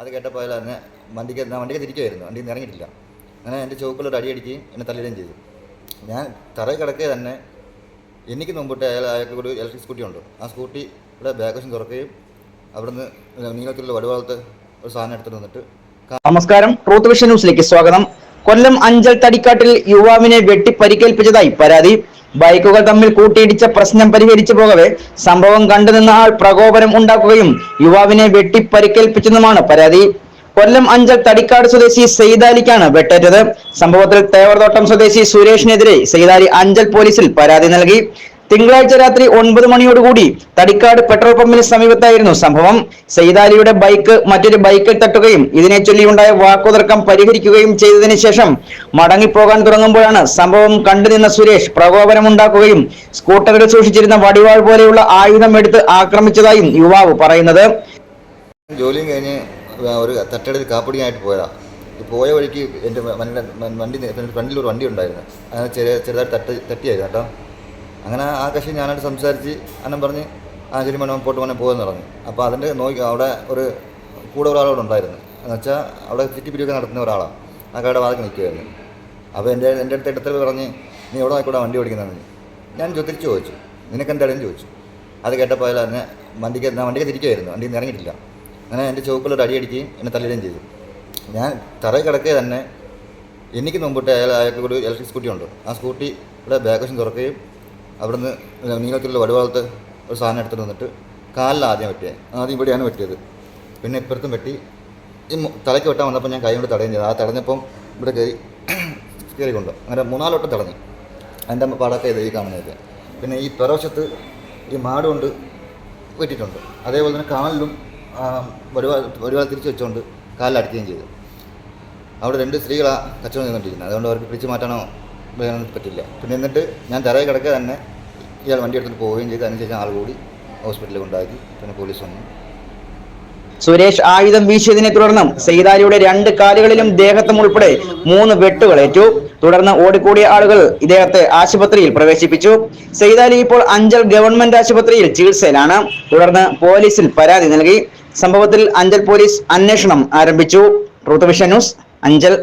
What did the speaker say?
അത് കേട്ടപ്പോൾ അയാൾ എന്നെ വണ്ടിക്ക് ഞാൻ വണ്ടിക്ക് തിരിക്കുമായിരുന്നു വണ്ടിയിൽ ഇറങ്ങിയിട്ടില്ല. അങ്ങനെ എന്റെ ചുവക്കിലൊരു അടി അടിക്കുകയും എന്നെ തള്ളിയിടുകയും ചെയ്തു. ഞാൻ തറയിൽ കിടക്കുക തന്നെ എനിക്ക് മുമ്പിട്ട് അയാൾ അയാൾക്ക് ഒരു ഇലക്ട്രിക് സ്കൂട്ടി ഉണ്ട്. ആ സ്കൂട്ടിയുടെ ബാക്ക് വശം തുറക്കുകയും അവിടുന്ന് നീളത്തിലുള്ള വടുവാളത്ത് ഒരു സാധനം എടുത്തിട്ട് വന്നിട്ട് നമസ്കാരം. ട്രൂത്ത് വിഷൻ ന്യൂസിലേക്ക് സ്വാഗതം. കൊല്ലം അഞ്ചൽ തടിക്കാട്ടിൽ യുവാവിനെ വെട്ടി പരിക്കേൽപ്പിച്ചതായി പരാതി. ബൈക്കുകൾ തമ്മിൽ കൂട്ടിയിടിച്ച പ്രശ്നം പരിഹരിച്ചു പോകവെ. സംഭവം കണ്ടുനിന്ന ആൾ പ്രകോപനം ഉണ്ടാക്കുകയും യുവാവിനെ വെട്ടി പരിക്കേൽപ്പിച്ചെന്നുമാണ് പരാതി. കൊല്ലം അഞ്ചൽ തടിക്കാട് സ്വദേശി സെയ്താലിക്കാണ് വെട്ടേറ്റത്. സംഭവത്തിൽ തേവർതോട്ടം സ്വദേശി സുരേഷിനെതിരെ സെയ്താലി അഞ്ചൽ പോലീസിൽ പരാതി നൽകി. തിങ്കളാഴ്ച രാത്രി ഒൻപത് മണിയോടുകൂടി തടിക്കാട് പെട്രോൾ പമ്പിന് സമീപത്തായിരുന്നു സംഭവം. സെയ്താലിയുടെ ബൈക്ക് മറ്റൊരു ബൈക്കിൽ തട്ടുകയും ഇതിനെ ചൊല്ലിയുണ്ടായ വാക്കുതർക്കം പരിഹരിക്കുകയും ചെയ്തതിന് ശേഷം മടങ്ങിപ്പോകാൻ തുടങ്ങുമ്പോഴാണ് സംഭവം കണ്ടുനിന്ന സുരേഷ് പ്രകോപനമുണ്ടാക്കുകയും സ്കൂട്ടറിൽ സൂക്ഷിച്ചിരുന്ന വടിവാൾ പോലെയുള്ള ആയുധം എടുത്ത് ആക്രമിച്ചതായും യുവാവ് പറയുന്നത്. ജോലിയും കഴിഞ്ഞ് ഒരു തട്ടെടുത്ത് കാപ്പിടിയായിട്ട് പോയതാ. ഈ പോയ വഴിക്ക് എന്റെ വണ്ടി ഫ്രണ്ടിൽ ഒരു വണ്ടി ഉണ്ടായിരുന്നു അങ്ങനെ ചെറിയ ചെറുതായിട്ട് തട്ടി തട്ടിയായിരുന്നു കേട്ടോ. അങ്ങനെ ആ കക്ഷി ഞാനായിട്ട് സംസാരിച്ച് അന്നം പറഞ്ഞ് ആ ശരി മണം പോട്ട് മണം പോകുമെന്ന് പറഞ്ഞു അപ്പോൾ അതിന്റെ നോക്കി അവിടെ ഒരു കൂടെ ഒരാളോട് ഉണ്ടായിരുന്നു. എന്ന് വെച്ചാൽ അവിടെ ചുറ്റിപ്പിരിയൊക്കെ നടത്തുന്ന ഒരാളാണ് ആ കടയുടെ വാതിൽ നിൽക്കുമായിരുന്നു അപ്പോൾ എന്റെ എന്റെ അടുത്ത് എടുത്തത് പറഞ്ഞ് നീ എവിടെ നോക്കൂടെ വണ്ടി ഓടിക്കുന്നതെന്ന്? ഞാൻ തിരിച്ച് ചോദിച്ചു. നിനക്ക് എന്താണെന്ന് ചോദിച്ചു. അത് കേട്ടപ്പോൾ അയാൾ എന്നെ വണ്ടിക്ക് ഞാൻ വണ്ടിക്ക് തിരിക്കുമായിരുന്നു വണ്ടിയിൽ നിന്ന് ഇറങ്ങിയിട്ടില്ല. അങ്ങനെ എന്റെ അടി അടിക്കുകയും എന്നെ തള്ളിടുകയും ചെയ്തു. ഞാൻ തറയിൽ കിടക്കുക തന്നെ എനിക്ക് മുമ്പിട്ട് അയാൾ അയാൾക്ക് ഒരു ഇലക്ട്രിക് സ്കൂട്ടി ഉണ്ട്. ആ സ്കൂട്ടിയുടെ ബാക്ക് വശം തുറക്കുകയും അവിടുന്ന് നീളത്തിലുള്ള വടുവാളത്ത് ഒരു സാധനം എടുത്തിട്ട് വന്നിട്ട് കാലിൽ ആദ്യം ആദ്യം ഇവിടെയാണ് വെട്ടിയത്. പിന്നെ ഇപ്പുറത്തും വെട്ടി. ഈ തലയ്ക്ക് വെട്ടാൻ വന്നപ്പോൾ ഞാൻ കൈ കൊണ്ട് തടയും ചെയ്തു. ആ തടഞ്ഞപ്പം ഇവിടെ കയറി കയറിക്കൊണ്ട്. അങ്ങനെ മൂന്നാലോട്ടം തടഞ്ഞു. അതിന്റെ പാടൊക്കെ ഇത് ഈ പിന്നെ ഈ പിറവശത്ത് ഈ മാട് കൊണ്ട് വെട്ടിയിട്ടുണ്ട്. അതേപോലെ തന്നെ കാലിലും ഒരുപാട് ഒരുപാട് തിരിച്ച് വെച്ചുകൊണ്ട് കാലിലടിക്കുകയും ചെയ്തു. അവിടെ രണ്ട് സ്ത്രീകളാണ് കച്ചവടം ചെയ്തുകൊണ്ടിരിക്കുന്നത്. അതുകൊണ്ട് അവർക്ക് പിടിച്ചു മാറ്റാനോ വേണമെന്ന് പറ്റില്ല. പിന്നെ എന്നിട്ട് ഞാൻ തറയിൽ കിടക്കുക തന്നെ ഇയാൾ വണ്ടി എടുത്തിട്ട് പോവുകയും ചെയ്തു. അതിനുശേഷം ആൾ കൂടി ഹോസ്പിറ്റലിൽ കൊണ്ടാക്കി പിന്നെ പോലീസ് വന്നു. സുരേഷ് ആയുധം വീശിയതിനെ തുടർന്ന് സെയ്താലിയുടെ രണ്ട് കാലുകളിലും ദേഹത്തും ഉൾപ്പെടെ മൂന്ന് വെട്ടുകൾ ഏറ്റു. തുടർന്ന് ഓടിക്കൂടിയ ആളുകൾ ഇദ്ദേഹത്തെ ആശുപത്രിയിൽ പ്രവേശിപ്പിച്ചു. സെയ്താലി ഇപ്പോൾ അഞ്ചൽ ഗവൺമെന്റ് ആശുപത്രിയിൽ ചികിത്സയിലാണ്. തുടർന്ന് പോലീസിൽ പരാതി നൽകി. സംഭവത്തിൽ അഞ്ചൽ പോലീസ് അന്വേഷണം ആരംഭിച്ചു. Truth news Anchal.